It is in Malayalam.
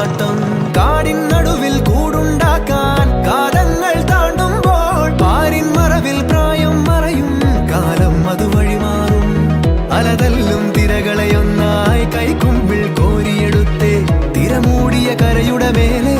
താരാട്ടും കാടിൻ നടുവിൽ കൂടുണ്ടാക്കാൻ കാലങ്ങൾ താണ്ടുമ്പോൾ പാരിൻ മറവിൽ പ്രായം മറയും. കാലം അത് വഴിമാറും അലതല്ലും തിരകളെയൊന്നായി കൈക്കുമ്പിൾ കോരിയെടുത്ത്. തിരമൂടിയ കരയുടെ മേലേ